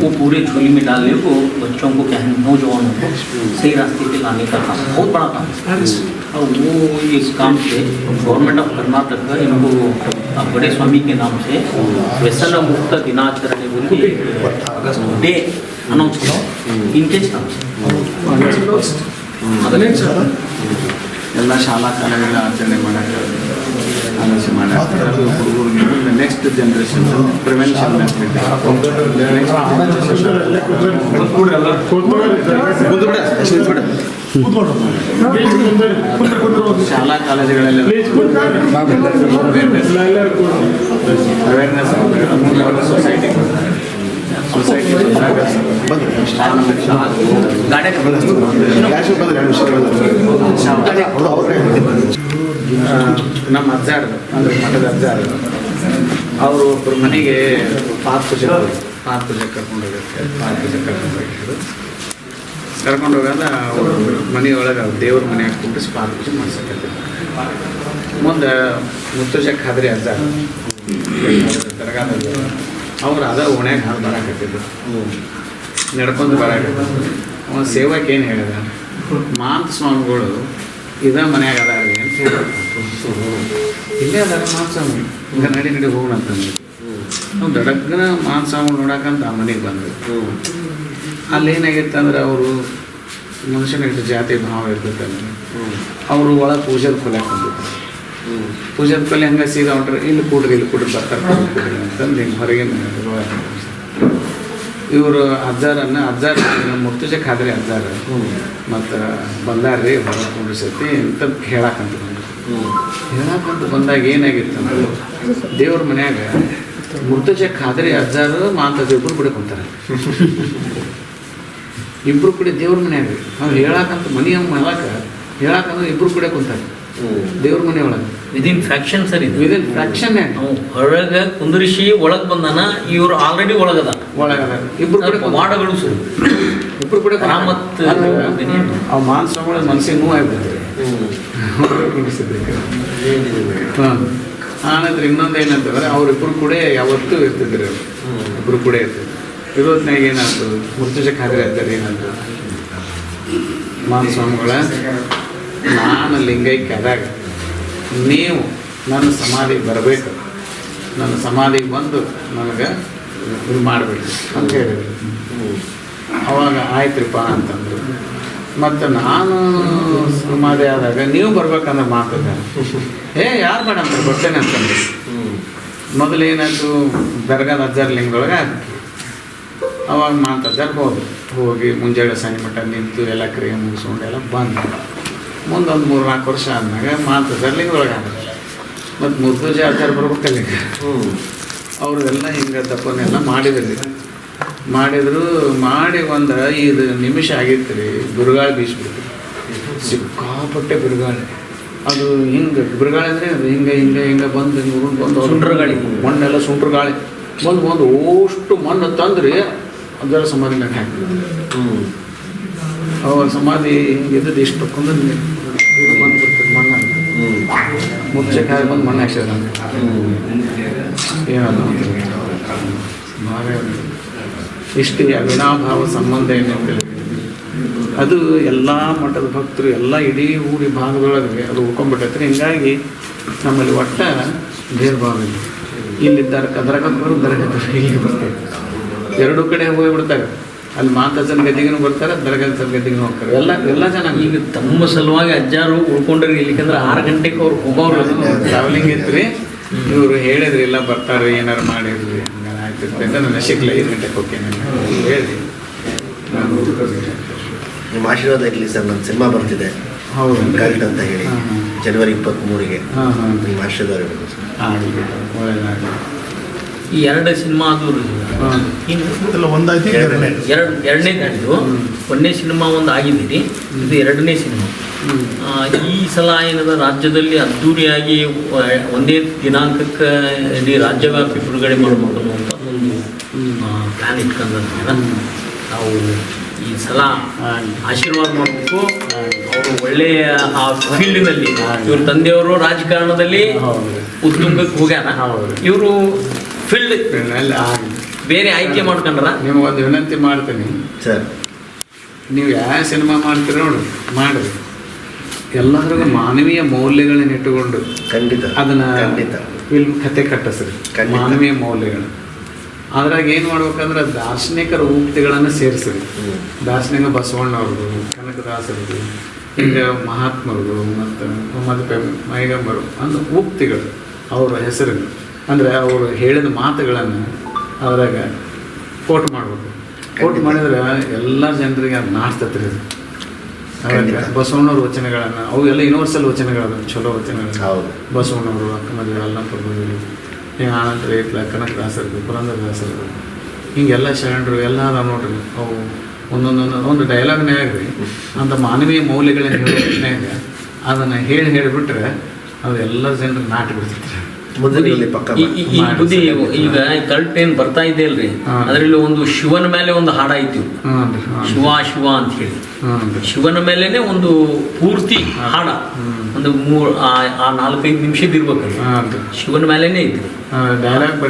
वो पूरे झोली में डालने को बच्चों को क्या है नौजवानों को सही रास्ते पे लाने का काम बहुत बड़ा काम और वो इस काम से गवर्नमेंट ऑफ़ कर्नाटक का इनको बड़े स्वामी के नाम से व्यसन मुक्त दिनाचरण बोलिए अगस्त डे announced law in ಅದನ್ನೇ ಎಲ್ಲ ಶಾಲಾ ಕಾಲೇಜಿನ ಆಚರಣೆ ಮಾಡಕ್ಕೆ ಆಲೋಚನೆ ಮಾಡಿ ನೆಕ್ಸ್ಟ್ ಜನ್ರೇಷನ್ ಪ್ರಿವೆನ್ಷನ್ ಶಾಲಾ ಕಾಲೇಜುಗಳಲ್ಲಿ ಅವೇರ್ನೆಸ್ ಸೊಸೈಟಿ ನಮ್ಮ ಅಜ್ಜಾರು, ಅಂದ್ರೆ ಮಠದ ಅಜ್ಜಾರು. ಅವರು ಒಬ್ಬರು ಮನೆಗೆ ಪಾತ್ ಪೂಜೆ ಪಾತ್ ಪೂಜೆ ಕರ್ಕೊಂಡು ಹೋಗಿರ್ತಾರೆ. ಪಾತ್ ಪೂಜೆ ಕರ್ಕೊಂಡು ಹೋಗಿದ್ರು ಕರ್ಕೊಂಡು ಹೋಗಾಗ ಅವರು ಮನೆಯೊಳಗೆ ದೇವ್ರ ಮನೆಯಾಗ ಹಾಕ್ಬಿಟ್ಟು ಪಾತ್ ಪೂಜೆ ಮಾಡ್ಸಕತ್ತಿದ್ರು ಮುಂದೆ ಮುತ್ತುಜಕ್ಕೆ ಖಾದ್ರಿ ಅಜ್ಜ ದರ್ಗಾದಲ್ಲಿ ಅವ್ರು ಅದ ಓಣ್ಯಾಗ ಹಾಲು ಬರಾಕತ್ತಿದ್ರು ನಡ್ಕೊಂಡು ಬರಾಕತ್ತಿದ್ರು ಅವನ ಸೇವಕ್ಕೆ ಏನು ಹೇಳಿದ? ಮಾಂತ ಸ್ವಾಮಿಗಳು ಇದ ಮನ್ಯಾಗ ಅದಾರಿ ಅಂತ ಹೇಳಿದ್ರು. ಇಲ್ಲೇ ಅದಾರ ಮಾನ್ಸ್ವಾಮಿ ಈಗ ನಡಿ ನಡಿ ಹೋಗೋಣ ಅಂತಂದ್ರು ನಾವು ದಡಗ್ನ ಮಾಂತ ಸ್ವಾಮಿ ನೋಡಕ್ಕಂತ ಆ ಮನೆಗೆ ಬಂದ್ರು. ಅಲ್ಲಿ ಏನಾಗಿತ್ತು ಅಂದ್ರೆ ಅವರು ಮನುಷ್ಯನಿಟ್ಟು ಜಾತಿ ಭಾವ ಇರ್ತೈತಲ್ಲ. ಅವರು ಒಳಗೆ ಪೂಜೆ ಕೊಲೆ ಬಂದಿದ್ರು ಪೂಜೆದ ಪಲ್ಲೆ ಹಂಗೆ ಸೀದಾ ಹೊಂಟ್ರೆ, ಇಲ್ಲಿ ಕೂಡ್ರಿ ಇಲ್ಲಿ ಕೂಡ್ರಿ, ಬರ್ತಾರೆ ಅಂತಂದು ಹಿಂಗೆ ಹೊರಗೆ ಇವರು ಅಜ್ಜಾರನ್ನ, ಅಜ್ಜಾರ ಮುರ್ತುಜ ಖಾದ್ರಿ ಅಜ್ಜಾರ. ಮತ್ತು ಬಂದಾರ್ರಿ, ಹೊರಗೆ ಸತಿ ಅಂತ ಹೇಳಕ್ಕಂತ ಬಂದ್ರು. ಹೇಳಕ್ಕಂತ ಬಂದಾಗ ಏನಾಗಿತ್ತು ಅಂದ್ರೆ, ದೇವ್ರ ಮನ್ಯಾಗ ಮುರ್ತುಜ ಖಾದ್ರಿ ಅಜ್ಜಾರು ಮಾತ ಇಬ್ಬರು ಕೂಡ ಕುಂತಾರೆ. ಇಬ್ರು ಕೂಡ ದೇವ್ರ ಮನ್ಯಾಗ. ಅವ್ರು ಹೇಳಕ್ಕಂತ ಮನೆಯ ಮಾಡಾಕ ಹೇಳಕ್ಕಂದ್ರೆ ಇಬ್ರು ಕೂಡ ಕುಂತಾರೆ. ದೇವ್ರ ಮನೆ ಒಳಗೆ. ವಿದಿನ್ ಫ್ಯಾಕ್ಷನ್ ಸರ್ ಇದು. ವಿದಿನ್ ಫ್ಯಾಕ್ಷನ್ ನಾವು ಹೊರಗೆ ಕುಂದರಿಸಿ ಒಳಗೆ ಬಂದಾನ ಇವ್ರು ಆಲ್ರೆಡಿ ಒಳಗದ. ಒಳಗದ. ಇಬ್ರು ಕೂಡ ಮಾಡಗಳು ವಾಡಗಳು ಸರ್. ಇಬ್ರು ಕೂಡ ಮತ್ತು ಅವ್ ಮಾನ್ಸ್ವಾಮಿಗಳ ಮನಸ್ಸಿಗೆ ನೋವು ಆಗ್ಬಿಡ್ತಾರೆ ಹಾಂ ಆನಂತರ ಇನ್ನೊಂದು ಏನಂತಂದ್ರೆ ಅವರಿಬ್ಬರು ಕೂಡ ಯಾವತ್ತೂ ಇರ್ತಿದ್ರು. ಇಬ್ರು ಕೂಡ ಇರ್ತಿದ್ರು ಇರೋದ್ನಾಗ ಏನಾಯ್ತು ಮುರ್ತುಜ ಖಾದ್ರಿ ಅಂತಾರೆ ಏನಂತ. ಮಾನಸ್ವಾಮಿಗಳ ನಾನು ಲಿಂಗೈಕ್ಯ ಆದಾಗ ನೀವು ನನ್ನ ಸಮಾಧಿಗೆ ಬರಬೇಕು. ನನ್ನ ಸಮಾಧಿಗೆ ಬಂದು ನನಗೆ ಇದು ಮಾಡಬೇಕು ಅಂತ ಹೇಳಿದ್ರು. ಅವಾಗ ಆಯ್ತ್ರಿಪ್ಪ ಅಂತಂದರು. ಮತ್ತು ನಾನು ಸಮಾಧಿ ಆದಾಗ ನೀವು ಬರ್ಬೇಕಂದ್ರೆ ಮಾತದ ಏ, ಯಾರು ಅಂತ ಬರ್ತೇನೆ ಅಂತಂದ್ರು. ಮೊದಲು ಏನಾಯ್ತು ದರ್ಗಾದ ಅಜ್ಜಾರ್ ಲಿಂಗದೊಳಗೆ ಆಯ್ತು ಅವಾಗ ಮಾತಜ್ಜಾರ್ ಹೋದ್ರು. ಹೋಗಿ ಮುಂಜಾನೆ ಸಂಜೆ ಮಟ್ಟ ನಿಂತು ಎಲ್ಲ ಕ್ರಿಯೆ ಮುಗಿಸ್ಕೊಂಡು ಎಲ್ಲ ಬಂದು ಮುಂದೊಂದು ಮೂರು ನಾಲ್ಕು ವರ್ಷ ಆದ್ಮೇಲೆ ಮಾತು ಸರ್ಲಿಂಗ್ ಒಳಗೆ ಮತ್ತು ಮುರ್ದುಜಿ ಆಚಾರ ಬರ್ಬೇಕಲ್ಲ ಈಗ ಅವ್ರದೆಲ್ಲ ಹಿಂಗೆ ದಪ್ಪನೆಲ್ಲ ಮಾಡಿದ್ರಿ. ಮಾಡಿದ್ರು ಮಾಡಿ ಒಂದು ಐದು ನಿಮಿಷ ಆಗಿತ್ತು ರೀ ಬಿರುಗಾಳಿ ಬೀಸ್ಬಿಟ್ಟು ಸಿಕ್ಕಾಪಟ್ಟೆ ಬಿರುಗಾಳಿ. ಅದು ಹಿಂಗೆ ಬಿರುಗಾಳಿ ಅಂದರೆ ಅದು ಹಿಂಗೆ ಹಿಂಗೆ ಹಿಂಗೆ ಬಂದು ಹಿಂಗೆ ಬಂದು ಸುಂಟ್ರಗಾಳಿ ಸುಂಟ್ರ ಗಾಳಿ. ಮಣ್ಣೆಲ್ಲ ಸುಂಟ್ರ ಗಾಳಿ ಬಂದು ಬಂದು ಅಷ್ಟು ಮಣ್ಣು ತಂದ್ರಿ ಅದರ ಸಮಾಧಿ ಹಾಕಿ ಹಾಕಿದ್ರು ಅವಾಗ ಸಮಾಧಿ ಎದ್ದು ಇದ್ದದ್ದು ಇಷ್ಟು ಕುಂದ್ರೆ ಬಂದ್ಬಿಡ್ತದೆ ಮಣ್ಣು ಮುಚ್ಚಕ್ಕೆ ಹಾಕಿ ಬಂದು ಮಣ್ಣು ಹಾಕ್ಸಿದ್ರೆ ಏನಲ್ಲ ಇಷ್ಟು ಅವಿನಾಭಾವ ಸಂಬಂಧ ಏನು ಅದು ಎಲ್ಲ ಮಠದ ಭಕ್ತರು ಎಲ್ಲ ಇಡೀ ಊರಿ ಭಾಗದೊಳಗೆ ಅದು ಉಳ್ಕೊಂಡ್ಬಿಟ್ಟೈತ್ರಿ ಹಿಂಗಾಗಿ ನಮ್ಮಲ್ಲಿ ಒಟ್ಟ ಭೇದಭಾವ ಇಲ್ಲ. ಇಲ್ಲಿದ್ದಾರೆ ಕದ್ರಾಗ ದರಕ ಇಲ್ಲಿ ಇಲ್ಲಿಗೆ ಬರ್ತಾರೆ. ಎರಡೂ ಕಡೆ ಹೋಗಿಬಿಡ್ತಾರೆ. ಅಲ್ಲಿ ಮಾತಾಜನ ಗದ್ದಿಗೂ ಬರ್ತಾರೆ ದರ್ಗದ ಗದ್ದಿಗೂ ಹೋಗ್ತಾರೆ. ಎಲ್ಲ ಎಲ್ಲ ಜನ ಈಗ ತಮ್ಮ ಸಲುವಾಗಿ ಅಜ್ಜಾರು ಉಳ್ಕೊಂಡ್ರಿ ಇಲ್ಲಿಕಂದ್ರೆ ಆರು ಗಂಟೆಗೆ ಅವ್ರು ಹೋಗೋರು ಟ್ರಾವೆಲಿಂಗ್ ಇತ್ತು ಇವರು ಹೇಳಿದ್ರಿ ಎಲ್ಲ ಬರ್ತಾರೆ ಏನಾರು ಮಾಡಿದ್ರಿ ಹಂಗಾರೆ ಆಯ್ತು ಅಂತ ನಾನು ಸಿಕ್ಲ ಐದು ಗಂಟೆಗೆ ಹೋಗ್ತೇನೆ ಹೇಳಿ ನಾನು ನಿಮ್ಮ ಆಶೀರ್ವಾದ ಇರಲಿ ಸರ್ ನನ್ನ ಸಿನಿಮಾ ಬರ್ತಿದೆ. ಹೌದು. ಕರೆಕ್ಟ್ ಅಂತ ಹೇಳಿ. ಜನವರಿ ಇಪ್ಪತ್ತ್ಮೂರಿಗೆ ಹಾಂ ಹಾಂ. ನಿಮ್ಮ ಆಶೀರ್ವಾದ ಇರಬೇಕು ಸರ್. ಈ ಎರಡು ಸಿನಿಮಾ ಅದು ಒಂದಾಯ್ತು ಎರಡು ಎರಡನೇ ದಾಟಿದು ಒಂದನೇ ಸಿನಿಮಾ ಒಂದು ಆಗಿದ್ದೀರಿ. ಇದು ಎರಡನೇ ಸಿನಿಮಾ. ಈ ಸಲ ಏನದ ರಾಜ್ಯದಲ್ಲಿ ಅದ್ಧೂರಿಯಾಗಿ ಒಂದೇ ದಿನಾಂಕಕ್ಕೆ ಇಡೀ ರಾಜ್ಯವ್ಯಾಪಿ ಬಿಡುಗಡೆ ಮಾಡಬೇಕು ಅಂತ ಒಂದು ಪ್ಲ್ಯಾನ್ ಇಟ್ಕೊಂಡ್ರೆ ನಾವು ಈ ಸಲ ಆಶೀರ್ವಾದ ಮಾಡಬೇಕು. ಅವರು ಒಳ್ಳೆಯ ಆ ಫೀಲ್ಡ್ನಲ್ಲಿ ಇವ್ರ ತಂದೆಯವರು ರಾಜಕಾರಣದಲ್ಲಿ ಉದ್ಯಮಕ್ಕೆ ಉತ್ತುಂಗಕ್ಕೆ ಹೋಗ್ಯಾರ. ಇವರು ಫೀಲ್ಡ್ ಆಗಿ ಬೇರೆ ಆಯ್ಕೆ ಮಾಡ್ಕೊಂಡ್ರ ಒಂದು ವಿನಂತಿ ಮಾಡ್ತೀನಿ. ಸರ್. ನೀವು ಯಾವ ಸಿನಿಮಾ ಮಾಡ್ತೀರ ನೋಡಿ ಮಾಡಿ ಎಲ್ಲರಿಗೂ ಮಾನವೀಯ ಮೌಲ್ಯಗಳನ್ನ ಇಟ್ಟುಕೊಂಡು ಖಂಡಿತ ಅದನ್ನ ಖಂಡಿತ. ಫಿಲ್ಮ್ ಕತೆ ಕಟ್ಟಿಸ್ರಿ. ಮಾನವೀಯ ಮೌಲ್ಯಗಳು ಅದ್ರಾಗ ಏನು ಮಾಡ್ಬೇಕಂದ್ರೆ ದಾರ್ಶನಿಕರ ಉಕ್ತಿಗಳನ್ನು ಸೇರಿಸ್ರಿ. ದಾರ್ಶನಿಕ ಬಸವಣ್ಣವ್ರದ್ದು ಕನಕದಾಸರದು ಹಿಂಗೆ ಮಹಾತ್ಮರು ಮತ್ತು ಮೊಹಮ್ಮದ್ ಮೈಗಂಬರು ಅಂದ್ರೆ ಉಕ್ತಿಗಳು ಅವರ ಹೆಸರು ಅಂದರೆ ಅವರು ಹೇಳಿದ ಮಾತುಗಳನ್ನು ಅದ್ರಾಗ ಕೋಟ್ ಮಾಡಬೇಕು ಕೋಟ್. ಮಾಡಿದ್ರೆ ಎಲ್ಲ ಜನರಿಗೆ ಅದು ನಾಡ್ತತ್ರಿ ಅದು. ಬಸವಣ್ಣವ್ರ ವಚನಗಳನ್ನು ಅವು ಎಲ್ಲ ಯೂನಿವರ್ಸಲ್ ವಚನಗಳು ಚಲೋ ವಚನಗಳು. ಹೌದು. ಬಸವಣ್ಣವರು ಅಕ್ಕ ಮದುವೆ ಅಲ್ಲ ಪ್ರಭುಗಳು ಹಿಂಗೆ ಆನಂದ ಇಟ್ಲ ಕನಕದಾಸರದು ಪುರಂದರದಾಸರದು ಹಿಂಗೆಲ್ಲ ಶರಣರು ಎಲ್ಲ ಅದಾವ ನೋಡ್ರಿ ಅವು ಒಂದೊಂದೊಂದು ಒಂದು ಡೈಲಾಗ್ನೇ ರೀ ಅಂತ ಮಾನವೀಯ ಮೌಲ್ಯಗಳನ್ನ ಹೇಳೋದ್ನಾಗ ಅದನ್ನು ಹೇಳಿ ಹೇಳಿಬಿಟ್ರೆ ಅದು ಎಲ್ಲ ಜನರು ನಾಟಿ ಬಿಡ್ತಿರ್ತಾರೆ ಈ- ಬುದ್ಧಿ ಈಗ ಕಲ್ಟ್ ಏನ್ ಬರ್ತಾ ಇದೆ ಅಲ್ರಿ. ಅದರಲ್ಲಿ ಒಂದು ಶಿವನ ಮೇಲೆ ಒಂದು ಹಾಡ ಐತಿ. ಶಿವ ಶಿವ ಅಂತ ಹೇಳಿ. ಶಿವನ ಮೇಲೆನೆ ಒಂದು ಪೂರ್ತಿ ಹಾಡ. ಒಂದು ಮೂರ್ ಆ ಆ ನಾಲ್ಕೈದು ನಿಮಿಷದ ಇರ್ಬೇಕು ಶಿವನ ಮೇಲೆನೆ ಐತಿ ಡೈಲಾಗ್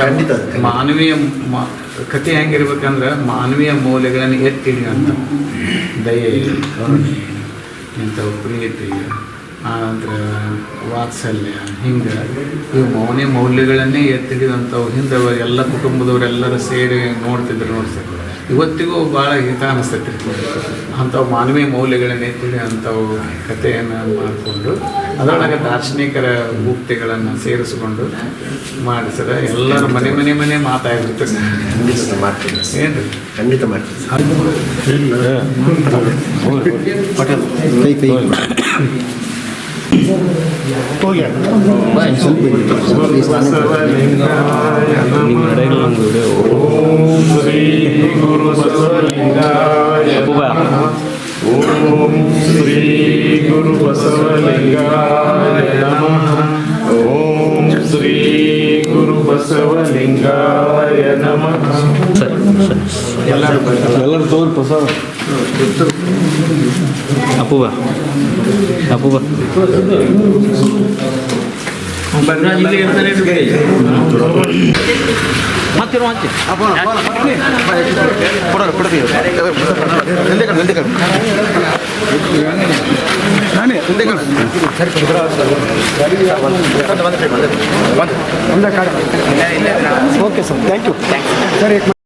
ಖಂಡಿತ. ಮಾನವೀಯ ಮ- ಕತೆ ಹೆಂಗಿರ್ಬೇಕಂದ್ರ ಮಾನವೀಯ ಮೌಲ್ಯಗಳನ್ನು ಎತ್ತಿಡಿ ಅಂತ ದಯೆ ಇಂತ ಇಂಥವು ಪ್ರೀತಿ ಆನಂತರ ವಾತ್ಸಲ್ಯ ಹಿಂಗೆ ಇವು ಮೌನೇ ಮೌಲ್ಯಗಳನ್ನೇ ಎತ್ತಿಡಿದಂಥವು ಹಿಂದೆ ಎಲ್ಲ ಕುಟುಂಬದವರೆಲ್ಲರೂ ಸೇರಿ ನೋಡ್ತಿದ್ರು ನೋಡ್ತಿದ್ರು ಇವತ್ತಿಗೂ ಭಾಳ ಹಿತ ಅನಿಸ್ತೈತಿ ಅಂಥವು ಮಾನವೀಯ ಮೌಲ್ಯಗಳನ್ನ ಎತ್ತಿಡಿ ಅಂಥವು ಕಥೆಯನ್ನು ಮಾಡಿಕೊಂಡು ಅದರೊಳಗೆ ದಾರ್ಶನಿಕರ ಉಕ್ತಿಗಳನ್ನು ಸೇರಿಸಿಕೊಂಡು ಮಾಡಿಸಿದ್ರೆ ಎಲ್ಲರ ಮನೆ ಮನೆ ಮನೆ ಮಾತಾಡಿರ್ತದೆ ಖಂಡಿತ ನಾನು ಮಾಡ್ತೀನಿ. ಏನು ರೀ ಖಂಡಿತ ಮಾಡ್ತೀನಿ ಹೋಗಿ ಓಂ ಶ್ರೀ ಗುರು ಬಸವಲಿಂಗಾಯ ನಮಃ. ಓಂ ಶ್ರೀ ಗುರು ಬಸವಲಿಂಗಾಯ ನಮಃ. ಎಲ್ಲರೂ ಎಲ್ಲರೂ ತೋರ್ಪ ಸರ್. ಅಪ್ಪುವ ಅಪ್ಪುವ ಬಸವರಾಜ್ ಇಲ್ಲೇ ಇರ್ತಾರೆ ಮತ್ತೆ ಮತ್ತೆ ಓಕೆ ಸರ್ ಥ್ಯಾಂಕ್ ಯು